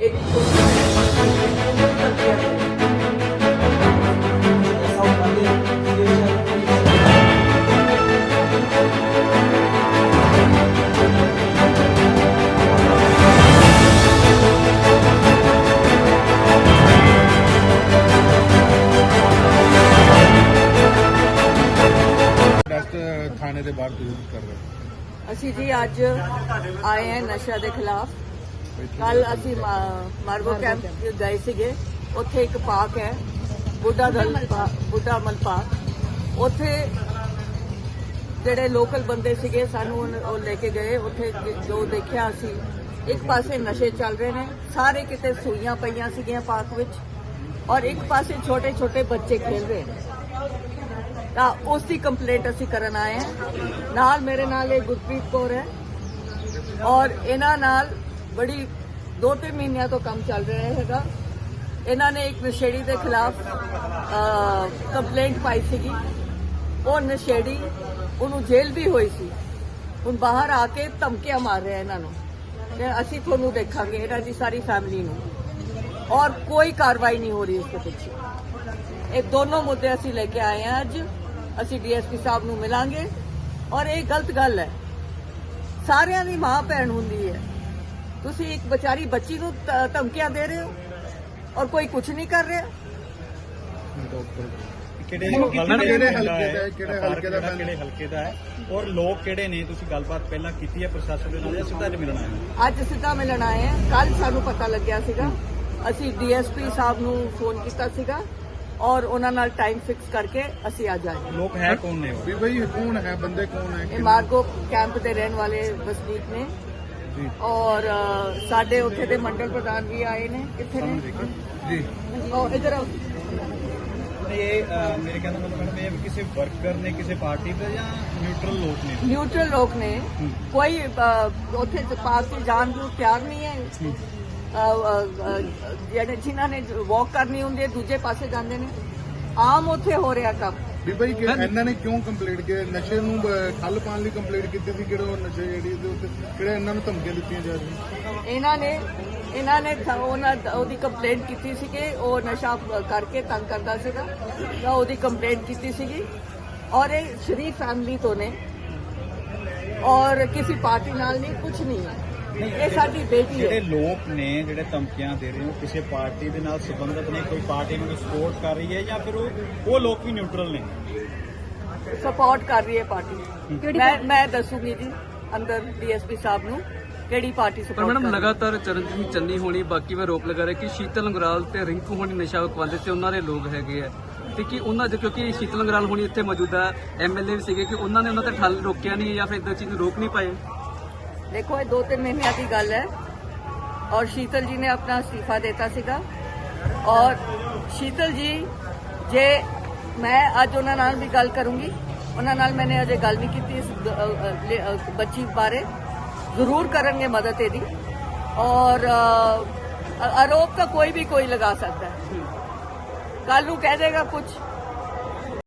ਇੱਕ ਥਾਣੇ ਦੇ ਬਾਹਰ ਜ਼ਰੂਰ ਕਰ ਰਹੇ ਅਸੀਂ ਜੀ ਅੱਜ ਆਏ ਹਾਂ ਨਸ਼ਾ ਦੇ ਖਿਲਾਫ। ਕੱਲ ਅਸੀਂ ਮਾ- ਮਾਰਗੋ ਕੈਂਪ ਗਏ ਸੀਗੇ। ਉੱਥੇ ਇੱਕ ਪਾਰਕ ਹੈ, ਬੁੱਢਾ ਦਲ ਬੁੱਢਾ ਮਲ ਪਾਰਕ। ਉੱਥੇ ਜਿਹੜੇ ਲੋਕਲ ਬੰਦੇ ਸੀਗੇ, ਸਾਨੂੰ ਉਹ ਲੈ ਕੇ ਗਏ। ਉੱਥੇ ਜੋ ਦੇਖਿਆ ਅਸੀਂ, ਇੱਕ ਪਾਸੇ ਨਸ਼ੇ ਚੱਲ ਰਹੇ ਨੇ। ਸਾਰੇ ਕਿਤੇ ਸੂਈਆਂ ਪਈਆਂ ਸੀਗੀਆਂ ਪਾਰਕ ਵਿੱਚ ਔਰ ਇੱਕ ਪਾਸੇ ਛੋਟੇ ਛੋਟੇ ਬੱਚੇ ਖੇਡ ਰਹੇ ਨੇ। ਤਾਂ ਉਸ ਦੀ ਕੰਪਲੇਂਟ ਅਸੀਂ ਕਰਨ ਆਏ ਹਾਂ। ਨਾਲ ਮੇਰੇ ਨਾਲ ਇਹ ਗੁਰਪ੍ਰੀਤ ਕੌਰ ਹੈ ਔਰ ਇਹਨਾਂ ਨਾਲ ਬੜੀ ਦੋ ਤਿੰਨ ਮਹੀਨਿਆਂ ਤੋਂ ਕੰਮ ਚੱਲ ਰਿਹਾ ਹੈਗਾ। ਇਹਨਾਂ ਨੇ ਇੱਕ ਨਸ਼ੇੜੀ ਦੇ ਖਿਲਾਫ ਕੰਪਲੇਂਟ ਪਾਈ ਸੀਗੀ। ਉਹ ਨਸ਼ੇੜੀ, ਉਹਨੂੰ ਜੇਲ੍ਹ ਵੀ ਹੋਈ ਸੀ। ਹੁਣ ਬਾਹਰ ਆ ਕੇ ਧਮਕੀਆਂ ਮਾਰ ਰਿਹਾ ਇਹਨਾਂ ਨੂੰ ਕਿ ਅਸੀਂ ਤੁਹਾਨੂੰ ਦੇਖਾਂਗੇ, ਇਹਨਾਂ ਦੀ ਸਾਰੀ ਫੈਮਿਲੀ ਨੂੰ। ਔਰ ਕੋਈ ਕਾਰਵਾਈ ਨਹੀਂ ਹੋ ਰਹੀ ਇਸ ਦੇ ਪਿੱਛੇ। ਇਹ ਦੋਨੋਂ ਮੁੱਦੇ ਅਸੀਂ ਲੈ ਕੇ ਆਏ ਹਾਂ ਅੱਜ। ਅਸੀਂ ਡੀਐਸਪੀ ਸਾਹਿਬ ਨੂੰ ਮਿਲਾਂਗੇ। ਔਰ ਇਹ ਗਲਤ ਗੱਲ ਹੈ। ਸਾਰਿਆਂ ਦੀ ਮਾਂ ਭੈਣ ਹੁੰਦੀ ਹੈ। ਤੁਸੀਂ ਇੱਕ ਵਿਚਾਰੀ ਬੱਚੀ ਨੂੰ ਧਮਕੀਆਂ ਦੇ ਰਹੇ ਹੋ ਔਰ ਕੋਈ ਕੁਝ ਨਹੀਂ ਕਰ ਰਿਹਾ? ਕਿਹੜੇ ਕਿਹੜੇ ਹਲਕੇ ਦਾ ਹੈ, ਕਿਹੜੇ ਹਲਕੇ ਦਾ ਕਿਹੜਾ ਹਲਕੇ ਦਾ ਹੈ। ਔਰ ਲੋਕ ਕਿਹੜੇ ਨੇ? ਤੁਸੀਂ ਗੱਲਬਾਤ ਪਹਿਲਾਂ ਕੀਤੀ ਹੈ ਪ੍ਰਸ਼ਾਸਨ ਦੇ ਨਾਲ ਜਾਂ ਸਿੱਧਾ ਅੱਜ ਮਿਲਣਾ ਹੈ? ਅੱਜ ਸਿੱਧਾ ਮਿਲਣ ਆਏ ਹਾਂ। ਕੱਲ ਸਾਨੂੰ ਪਤਾ ਲੱਗਿਆ ਸੀਗਾ। ਅਸੀਂ ਡੀਐਸਪੀ ਸਾਹਿਬ ਨੂੰ ਫੋਨ ਕੀਤਾ ਸੀਗਾ ਔਰ ਉਹਨਾਂ ਨਾਲ ਟਾਈਮ ਫਿਕਸ ਕਰਕੇ ਅਸੀਂ ਅੱਜ ਆਏ ਲੋਕ ਹੈ ਕੌਣ ਨੇ ਵੀ ਬਈ ਕੌਣ ਹੈ? ਬੰਦੇ ਕੌਣ ਹੈ? ਇਹ ਮਾਰਗੋ ਕੈਂਪ ਦੇ ਰਹਿਣ ਵਾਲੇ ਵਸਨੀਕ ਨੇ। ਜੀ। ਔਰ ਅ, ਸਾਡੇ ਉੱਥੇ ਦੇ ਮੰਡਲ ਪ੍ਰਧਾਨ ਵੀ ਆਏ ਨੇ ਕਿੱਥੇ ਨੇ? ਜੀ। ਉਹ ਇਧਰ ਆਓ। ਇਹ ਅਹ, ਮੇਰੇ ਕਹਿੰਦਾ ਮਤਲਬ ਮੈਡਮ ਇਹ ਹੈ ਵੀ ਕਿਸੇ ਵਰਕਰ ਨੇ ਕਿਸੇ ਪਾਰਟੀ ਦੇ ਜਾਂ ਨਿਊਟਰਲ ਲੋਕ ਨੇ? ਨਿਊਟਰਲ ਲੋਕ ਨੇ। ਕੋਈ ਅ, ਉੱਥੇ ਪਾਸ ਜਾਣ ਨੂੰ ਤਿਆਰ ਨਹੀਂ ਹੈ। ਅ, ਅ, ਅ, ਜਿਹੜੇ ਜਿਨ੍ਹਾਂ ਨੇ ਵਾਕ ਕਰਨੀ ਹੁੰਦੀ ਹੈ ਦੂਜੇ ਪਾਸੇ ਜਾਂਦੇ ਨੇ। ਆਮ ਉੱਥੇ ਹੋ ਰਿਹਾ ਕੰਮ। ਵੀ ਬਈ ਕਿ ਇਹਨਾਂ ਨੇ ਕਿਉਂ ਕੰਪਲੀਟ ਕੀਤਾ ਨਸ਼ੇ ਨੂੰ ਠੱਲ ਪਾਉਣ ਲਈ ਕੰਪਲੀਟ ਕੀਤੀ ਸੀ ਕਿਹੜੇ ਉਹ ਨਸ਼ੇ ਜਿਹੜੀ ਦੇ ਉੱਤੇ ਕਿਹੜੇ ਇਹਨਾਂ ਨੂੰ ਧਮਕੀਆਂ ਦਿੱਤੀਆਂ ਜਾ ਰਹੀਆਂ? ਇਹਨਾਂ ਨੇ ਇਹਨਾਂ ਨੇ ਉਹਨਾਂ ਉਹਦੀ ਕੰਪਲੇਂਟ ਕੀਤੀ ਸੀ ਕਿ ਉਹ ਨਸ਼ਾ ਕਰਕੇ ਤੰਗ ਕਰਦਾ ਸੀਗਾ ਤਾਂ ਉਹਦੀ ਕੰਪਲੇਂਟ ਕੀਤੀ ਸੀਗੀ। ਔਰ ਇਹ ਸ਼ਰੀਫ ਫੈਮਿਲੀ ਤੋਂ ਨੇ। ਔਰ ਕਿਸੇ ਪਾਰਟੀ ਨਾਲ ਨਹੀਂ ਕੁਝ ਨਹੀਂ ਹੈ। ਇਹ ਸਾਡੀ ਬੇਟੀ ਜਿਹੜੇ ਹੈ ਲੋਕ ਨੇ ਜਿਹੜੇ ਧਮਕੀਆਂ ਦੇ ਰਹੇ ਹੋ ਕਿਸੇ ਪਾਰਟੀ ਦੇ ਨਾਲ ਸੰਬੰਧਿਤ ਨੇ ਕੋਈ ਪਾਰਟੀ ਨੂੰ ਸਪੋਰਟ ਕਰ ਰਹੀ ਹੈ ਜਾਂ ਫਿਰ ਉਹ ਉਹ ਲੋਕ ਵੀ ਨਿਊਟਰਲ ਨੇ? ਸਪੋਰਟ ਕਰ ਰਹੀ ਹੈ ਪਾਰਟੀ। ਮੈਂ ਮੈਂ ਦੱਸੂਗੀ ਜੀ ਅੰਦਰ ਡੀਐਸਪੀ ਸਾਹਿਬ ਨੂੰ ਕਿਹੜੀ ਪਾਰਟੀ ਪਰ ਸਪੋਰਟ ਮੈਡਮ ਕਰ ਰਹੀ ਹੈ। ਲਗਾਤਾਰ ਚਰਨਜੀਤ ਚੰਨੀ ਹੋਣੀ ਬਾਕੀ ਮੈਂ ਰੋਪ ਲਗਾ ਰਿਹਾ ਕਿ ਸ਼ੀਤਲ ਅੰਗਰਾਲ ਤੇ ਰਿੰਕੂ ਹੋਣੀ ਨਸ਼ਾ ਵਿਕਵਾਉਂਦੇ ਤੇ ਉਹਨਾਂ ਦੇ ਲੋਕ ਹੈਗੇ ਆ। ਤੇ ਕਿ ਉਹਨਾਂ ਦੇ ਕਿਉਂਕਿ ਸ਼ੀਤਲ ਅੰਗਰਾਲ ਹੋਣੀ ਇੱਥੇ ਮੌਜੂਦਾ ਐਮਐਲਏ ਵੀ ਸੀਗੇ ਕਿ ਉਹਨਾਂ ਨੇ ਉਹਨਾਂ ਤੇ ਠੱਲ ਰੋਕਿਆ ਨਹੀਂ ਜਾਂ ਫਿਰ ਇਦਾਂ ਚੀਜ਼ ਨੂੰ ਰੋਕ ਨਹੀਂ ਪਾਏ। ਦੇਖੋ, ਇਹ ਦੋ ਤਿੰਨ ਮਹੀਨਿਆਂ ਦੀ ਗੱਲ ਹੈ। ਔਰ ਸ਼ੀਤਲ ਜੀ ਨੇ ਆਪਣਾ ਅਸਤੀਫਾ ਦਿੱਤਾ ਸੀਗਾ। ਔਰ ਸ਼ੀਤਲ ਜੀ, ਜੇ ਮੈਂ ਅੱਜ ਉਹਨਾਂ ਨਾਲ ਵੀ ਗੱਲ ਕਰੂੰਗੀ, ਉਹਨਾਂ ਨਾਲ ਮੈਨੇ ਅਜੇ ਗੱਲ ਨਹੀਂ ਕੀਤੀ ਇਸ ਬੱਚੀ ਬਾਰੇ। ਜ਼ਰੂਰ ਕਰਨਗੇ ਮਦਦ ਇਹਦੀ। ਔਰ ਆਰੋਪ ਤਾਂ ਕੋਈ ਵੀ ਕੋਈ ਲਗਾ ਸਕਦਾ। ਹੈ ਕੱਲ ਨੂੰ ਕਹਿ ਦੇਗਾ ਕੁਝ